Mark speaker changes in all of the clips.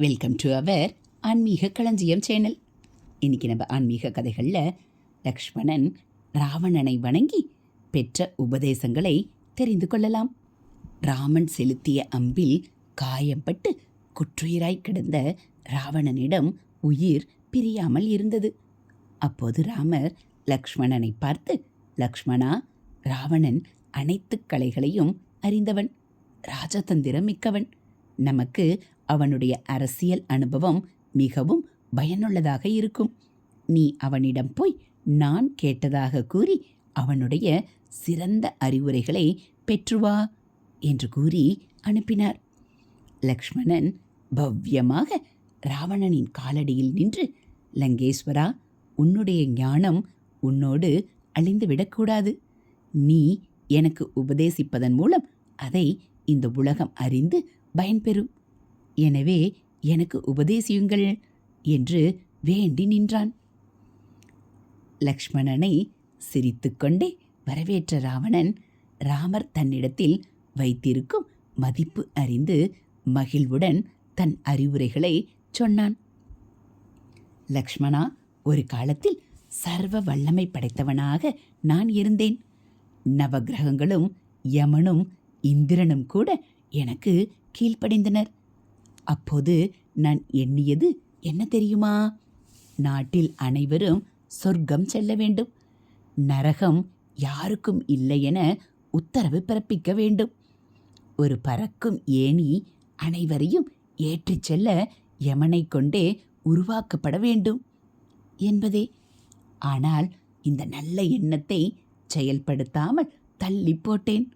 Speaker 1: Welcome to our ஆன்மீக களஞ்சியம் channel இன்னைக்கு நம்ம ஆன்மீக கதைகளில் லக்ஷ்மணன் ராவணனை வணங்கி பெற்ற உபதேசங்களை தெரிந்து கொள்ளலாம். ராமன் செலுத்திய அம்பில் காயம்பட்டு குற்றுயிராய் கிடந்த ராவணனிடம் உயிர் பிரியாமல் இருந்தது. அப்போது ராமர் லக்ஷ்மணனை பார்த்து லக்ஷ்மணா ராவணன் அனைத்து கலைகளையும் அறிந்தவன் ராஜதந்திரம் மிக்கவன். நமக்கு அவனுடைய அரசியல் அனுபவம் மிகவும் பயனுள்ளதாக இருக்கும். நீ அவனிடம் போய் நான் கேட்டதாக கூறி அவனுடைய சிறந்த அறிவுரைகளை பெற்றுவா என்று கூறி அனுப்பினார். லக்ஷ்மணன் பவ்யமாக ராவணனின் காலடியில் நின்று லங்கேஸ்வரா உன்னுடைய ஞானம் உன்னோடு அழிந்துவிடக்கூடாது நீ எனக்கு உபதேசிப்பதன் மூலம் அதை இந்த உலகம் அறிந்து பயன்பெறும். எனவே எனக்கு உபதேசியுங்கள் என்று வேண்டி நின்றான். லக்ஷ்மணனை சிரித்துக்கொண்டே வரவேற்ற ராவணன் ராமர் தன்னிடத்தில் வைத்திருக்கும் மதிப்பு அறிந்து மகிழ்வுடன் தன் அறிவுரைகளை சொன்னான். லக்ஷ்மணா ஒரு காலத்தில் சர்வ வல்லமை படைத்தவனாக நான் இருந்தேன். நவக்கிரகங்களும் யமனும் இந்திரனும் கூட எனக்கு கீழ்ப்படிந்தனர். அப்போது நான் எண்ணியது என்ன தெரியுமா? நாட்டில் அனைவரும் சொர்க்கம் செல்ல வேண்டும். நரகம் யாருக்கும் இல்லை என உத்தரவு பிறப்பிக்க வேண்டும். ஒரு பறக்கும் ஏணி அனைவரையும் ஏற்றிச் செல்ல யமனை கொண்டே உருவாக்கப்பட வேண்டும் என்பதே. ஆனால் இந்த நல்ல எண்ணத்தை செயல்படுத்தாமல் தள்ளி போட்டேன்.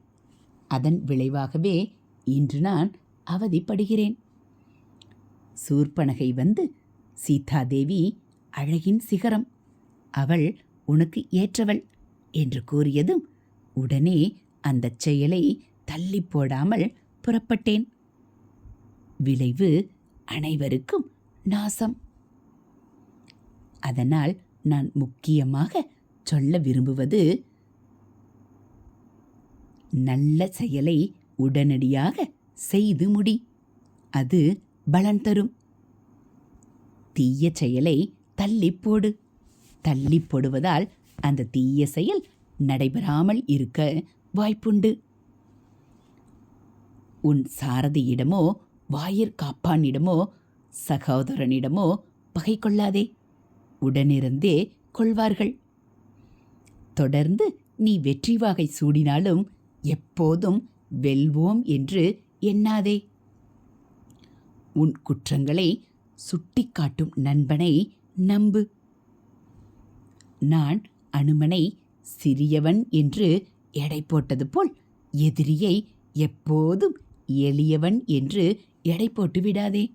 Speaker 1: அதன் விளைவாகவே இன்று நான் அவதிப்படுகிறேன். சூர்பனகை வந்து சீதாதேவி அழகின் சிகரம். அவள் உனக்கு ஏற்றவள் என்று கூறியதும் உடனே அந்தச் செயலை தள்ளி போடாமல் புறப்பட்டேன். விளைவு அனைவருக்கும் நாசம். அதனால் நான் முக்கியமாக சொல்ல விரும்புவது நல்ல செயலை உடனடியாக செய்து முடி. அது பலன் தரும். தீய செயலை தள்ளி போடு. தள்ளி போடுவதால் அந்த தீய செயல் நடைபெறாமல் இருக்க வாய்ப்புண்டு. உன் சாரதியிடமோ வாயிற் காப்பானிடமோ சகோதரனிடமோ பகை கொள்ளாதே. உடனிருந்தே கொள்வார்கள். தொடர்ந்து நீ வெற்றி வாகை சூடினாலும் எப்போதும் வெல்வோம் என்று எண்ணாதே. உன் குற்றங்களை சுட்டிக்காட்டும் நண்பனை நம்பு. நான் அனுமனை சிறியவன் என்று எடை போட்டது போல் எதிரியை எப்போதும் எளியவன் என்று எடை போட்டு விடாதே.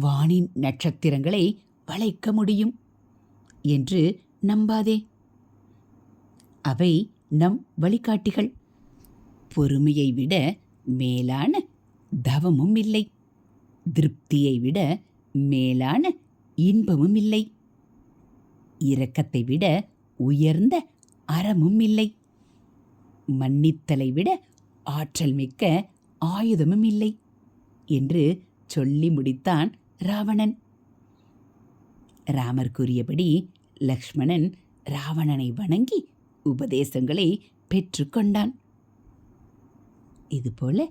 Speaker 1: வானின் நட்சத்திரங்களை வளைக்க முடியும் என்று நம்பாதே. அவை நம் வழிகாட்டிகள். பொறுமையை விட மேலான தவமும் இல்லை. திருப்தியை விட மேலான இன்பமும் இல்லை. இரக்கத்தை விட உயர்ந்த அறமும் இல்லை. மன்னித்தலை விட ஆற்றல் மிக்க ஆயுதமும் இல்லை என்று சொல்லி முடித்தான் ராவணன். ராமர் கூறியபடி லக்ஷ்மணன் ராவணனை வணங்கி உபதேசங்களை பெற்றுக்கொண்டான். இதுபோல